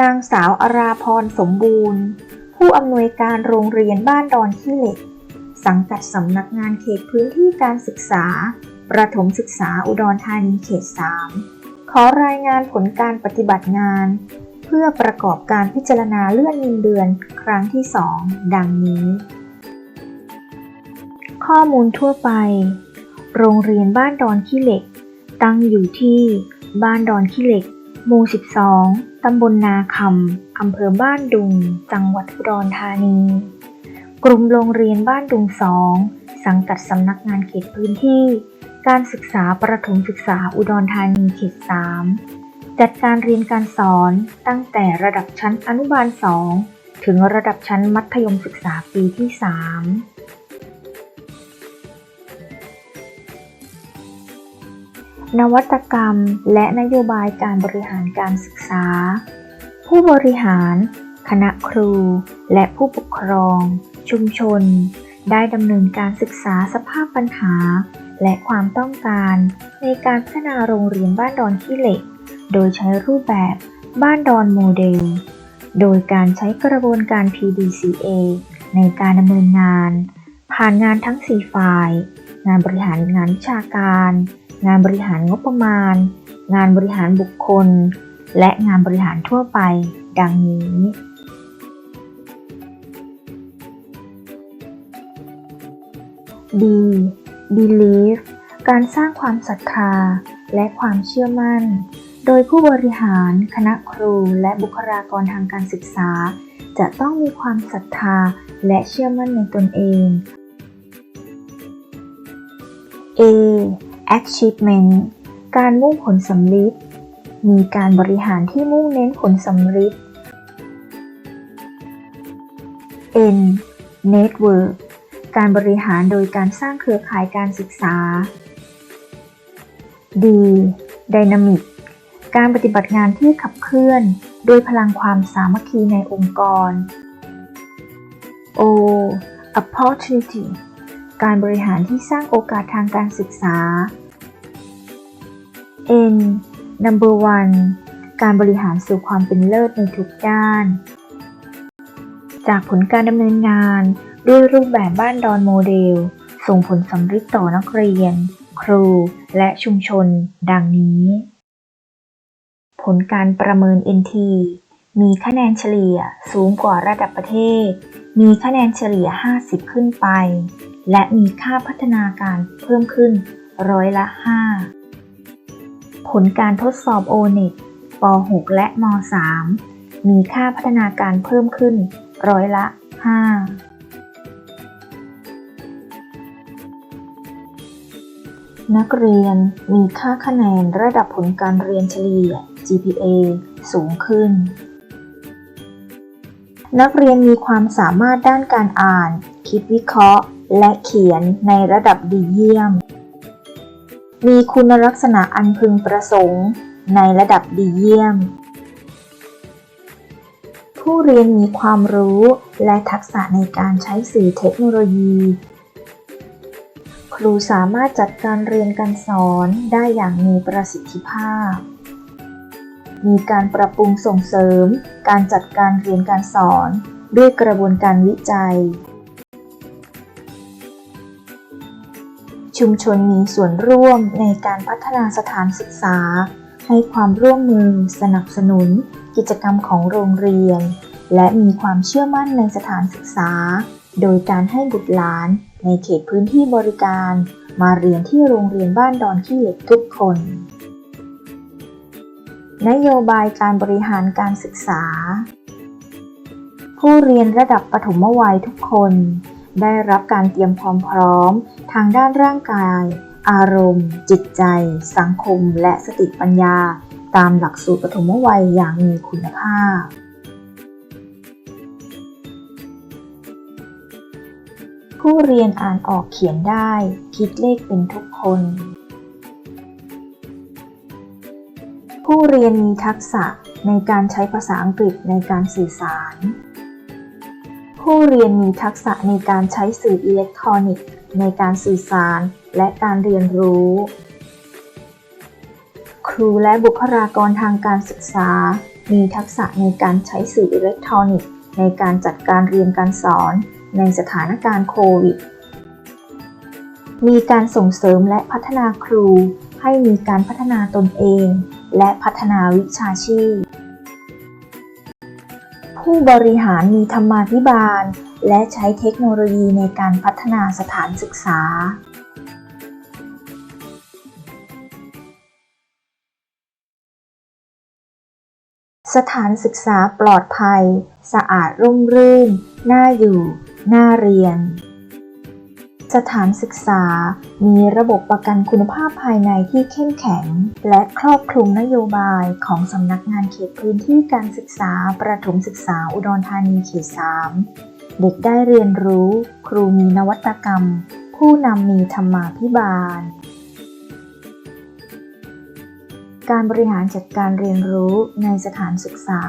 นางสาวอาราพรสมบูรณ์ ผู้อำนวยการโรงเรียนบ้านดอนขี้เหล็ก สังกัดสำนักงานเขตพื้นที่การศึกษา ประถมศึกษาอุดรธานีเขต 3 ขอรายงานผลการปฏิบัติงาน เพื่อประกอบการพิจารณาเลื่อนเงินเดือนครั้งที่ 2 ดังนี้ ข้อมูลทั่วไป โรงเรียนบ้านดอนขี้เหล็ก ตั้งอยู่ที่บ้านดอนขี้เหล็ก หมู่ 12 ตำบลนาคำ อำเภอบ้านดุง จังหวัดอุดรธานี กลุ่มโรงเรียนบ้านดุงสอง สังกัดสำนักงานเขตพื้นที่ การศึกษาประถมศึกษาอุดรธานีเขต 3 จัดการเรียนการสอนตั้งแต่ระดับชั้นอนุบาล 2 ถึงระดับชั้นมัธยมศึกษาปีที่ 3 นวัตกรรม และนโยบายการบริหารการศึกษา ผู้บริหาร คณะครู และผู้ปกครอง ชุมชน ได้ดำเนินการศึกษาสภาพปัญหา และความต้องการ ในการพัฒนาโรงเรียนบ้านดอนขี้เหล็ก โดยใช้รูปแบบบ้านดอนโมเดล โดยการใช้กระบวนการ PDCA ในการดำเนินงาน ผ่านงานทั้ง 4 ฝ่าย งานบริหารงานวิชาการ งานบริหารงบประมาณ งานบริหารบุคคล และงานบริหารทั่วไป ดังนี้ D belief การสร้างความศรัทธาและความเชื่อมั่น โดยผู้บริหาร คณะครู และบุคลากรทางการศึกษา จะต้องมีความศรัทธาและเชื่อมั่นในตนเอง A achievement การมุ่งผลสำลิดมีการบริหารที่มุ่งเน้นผลสำลิด N network การบริหารโดยการสร้างเครือข่ายการศึกษา D dynamic การปฏิบัติงานที่ขับเคลื่อน โดยพลังความสามัคคีในองค์กร O opportunity การบริหารที่สร้างโอกาสทางการศึกษา N number one การบริหารสู่ความเป็นเลิศในทุกด้าน จากผลการดำเนินงาน ด้วยรูปแบบบ้านดอนโมเดล ส่งผลสำเร็จต่อนักเรียน ครู และชุมชน ดังนี้ ผลการประเมิน NT มีคะแนนเฉลี่ยสูงกว่าระดับประเทศ มีคะแนนเฉลี่ย 50 ขึ้นไป และมีค่าพัฒนาการเพิ่มขึ้นร้อยละ 5 ผลการทดสอบ O-NET ป .6 และม .3 มีค่าพัฒนาการเพิ่มขึ้นร้อยละ 5 นักเรียนมีค่าคะแนนระดับผลการเรียนเฉลี่ย GPA สูงขึ้น นักเรียนมีความสามารถด้านการอ่าน คิดวิเคราะห์ และเขียนในระดับดีเยี่ยม มีคุณลักษณะอันพึงประสงค์ ในระดับดีเยี่ยม ผู้เรียนมีความรู้และทักษะในการใช้สื่อเทคโนโลยี ครูสามารถจัดการเรียนการสอนได้อย่างมีประสิทธิภาพ มีการปรับปรุงส่งเสริม การจัดการเรียนการสอนด้วยกระบวนการวิจัย ชุมชนมีส่วนร่วมในการพัฒนาสถานศึกษา ให้ความร่วมมือสนับสนุน กิจกรรมของโรงเรียน และมีความเชื่อมั่นในสถานศึกษา โดยการให้บุตรหลาน ในเขตพื้นที่บริการ มาเรียนที่โรงเรียนบ้านดอนขี้เหล็กทุกคน นโยบายการบริหารการศึกษา ผู้เรียนระดับปฐมวัยทุกคน ได้รับการเตรียมความพร้อม ทางด้านร่างกาย อารมณ์ จิตใจ สังคม และสติปัญญา ตามหลักสูตรปฐมวัยอย่างมีคุณภาพผู้เรียนอ่านออกเขียนได้ คิดเลขเป็นทุกคน ผู้เรียนมีทักษะในการใช้ภาษาอังกฤษในการสื่อสาร ผู้เรียนมีทักษะในการใช้สื่ออิเล็กทรอนิกส์ ในการสื่อสารและการเรียนรู้ ครูและบุคลากรทางการศึกษา มีทักษะในการใช้สื่ออิเล็กทรอนิกส์ ในการจัดการเรียนการสอน ในสถานการณ์โควิด มีการส่งเสริมและพัฒนาครูให้มีการพัฒนาตนเอง และพัฒนาวิชาชีพ ผู้บริหารมีธรรมาภิบาล และใช้เทคโนโลยีในการพัฒนาสถานศึกษาสถานศึกษาปลอดภัย สะอาดร่มรื่น น่าอยู่ น่าเรียน สถานศึกษา มีระบบประกันคุณภาพภายในที่เข้มแข็ง และครอบคลุมนโยบายของสำนักงานเขตพื้นที่การศึกษา ประถมศึกษาอุดรธานีเขต 3 เด็กได้เรียนรู้ ครูมีนวัตกรรม ผู้นำมีธรรมาภิบาล การบริหารจัดการเรียนรู้ในสถานศึกษา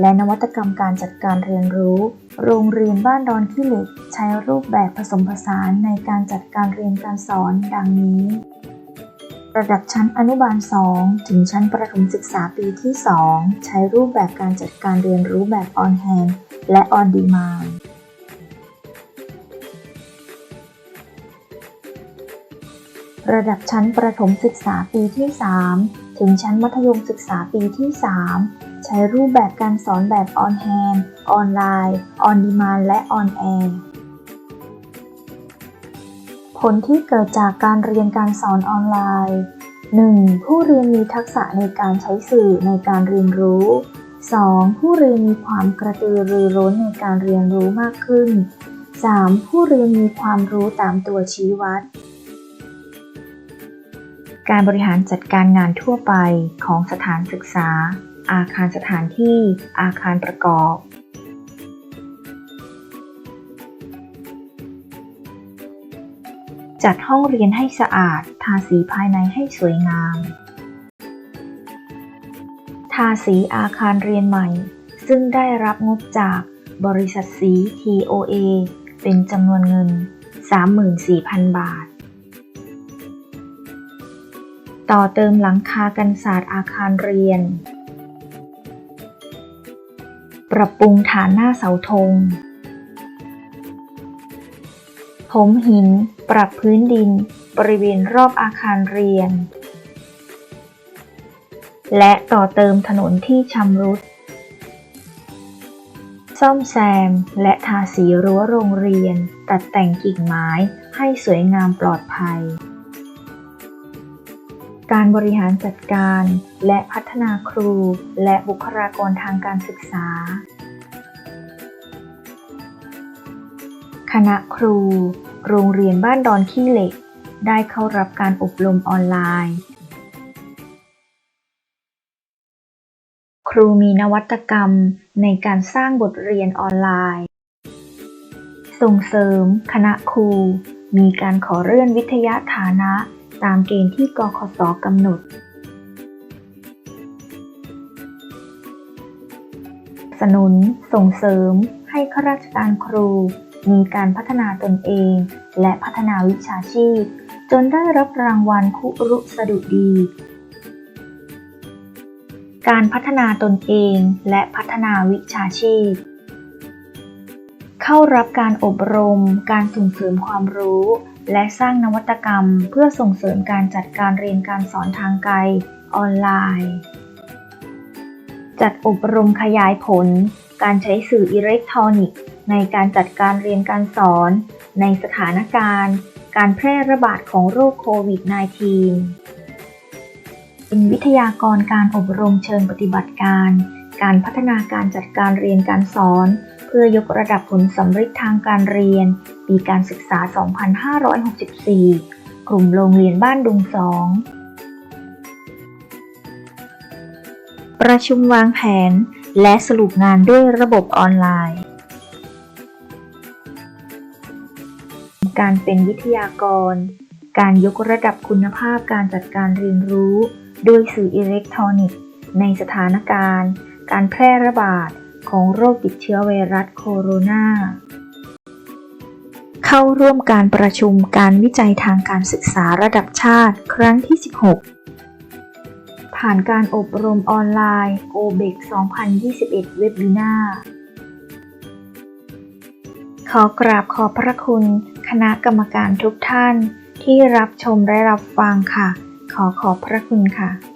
และนวัตกรรมการจัดการเรียนรู้ โรงเรียนบ้านดอนขี้เหล็ก ใช้รูปแบบผสมผสานในการจัดการเรียนการสอนดังนี้ ระดับชั้นอนุบาล 2 ถึงชั้นประถมศึกษาปีที่ 2 ใช้รูปแบบการจัดการเรียนรู้แบบออนแฮนและออนดีมาร์ ระดับชั้นประถมศึกษาปีที่ 3 ถึงชั้นมัธยมศึกษาปีที่ 3 ใช้รูปแบบการสอนแบบ on hand ออนไลน์ on demand และ on air ผลที่เกิดจากการเรียนการสอนออนไลน์ 1. ผู้เรียนมีทักษะในการใช้สื่อในการเรียนรู้ 2. ผู้เรียนมีความกระตือรือร้นในการเรียนรู้มากขึ้น 3. ผู้เรียนมีความรู้ตามตัวชี้วัด การบริหารจัดการงานทั่วไปของสถานศึกษา อาคารสถานที่ อาคารประกอบ จัดห้องเรียนให้สะอาด ทาสีภายในให้สวยงาม ทาสีอาคารเรียนใหม่ ซึ่งได้รับงบจากบริษัทสี TOA เป็นจำนวนเงิน 34,000 บาท ต่อเติมหลังคากันศาสตร์อาคารเรียน ปรับปรุงฐานหน้าเสาธงถมหิน ปรับพื้นดิน บริเวณรอบอาคารเรียน และต่อเติมถนนที่ชำรุด ซ่อมแซม และทาสีรั้วโรงเรียน ตัดแต่งกิ่งไม้ให้สวยงามปลอดภัย การบริหารจัดการ และพัฒนาครู และบุคลากรทางการศึกษา คณะครู โรงเรียนบ้านดอนขี้เหล็ก ได้เข้ารับการอบรมออนไลน์ ครูมีนวัตกรรมในการสร้างบทเรียนออนไลน์ ส่งเสริม คณะครู มีการขอเลื่อนวิทยาฐานะ ตามเกณฑ์ที่กคสกำหนดสนุนส่งเสริม ให้ข้าราชการครู มีการพัฒนาตนเอง และพัฒนาวิชาชีพ จนได้รับรางวัลคุรุสดุดี การพัฒนาตนเองและพัฒนาวิชาชีพ เข้ารับการอบรม การส่งเสริมความรู้ และสร้างนวัตกรรมเพื่อส่งเสริมการจัดการเรียนการสอนทางไกล ออนไลน์ จัดอบรมขยายผล การใช้สื่ออิเล็กทรอนิกส์ ในการจัดการเรียนการสอน ในสถานการณ์ การแพร่ระบาดของโรคโควิด -19 เป็นวิทยากรการอบรมเชิงปฏิบัติการ การพัฒนาการจัดการเรียนการสอน เพื่อยกระดับผลสำเร็จทางการเรียน ปีการศึกษา 2564 กลุ่มโรงเรียนบ้านดุงสองประชุมวางแผน และสรุปงานด้วยระบบออนไลน์ การเป็นวิทยากร การยกระดับคุณภาพการจัดการเรียนรู้โดยสื่ออิเล็กทรอนิกส์ ในสถานการณ์ การแพร่ระบาดของโรคติดเชื้อไวรัสโคโรนาเข้าร่วมการประชุมการวิจัยทางการศึกษาระดับชาติครั้งที่ 16 ผ่านการอบรมออนไลน์ o b e c 2021 เว็บบินาขอกราบขอบพระคุณ คณะกรรมการทุกท่านที่รับชมและรับฟังค่ะ ขอขอบพระคุณค่ะ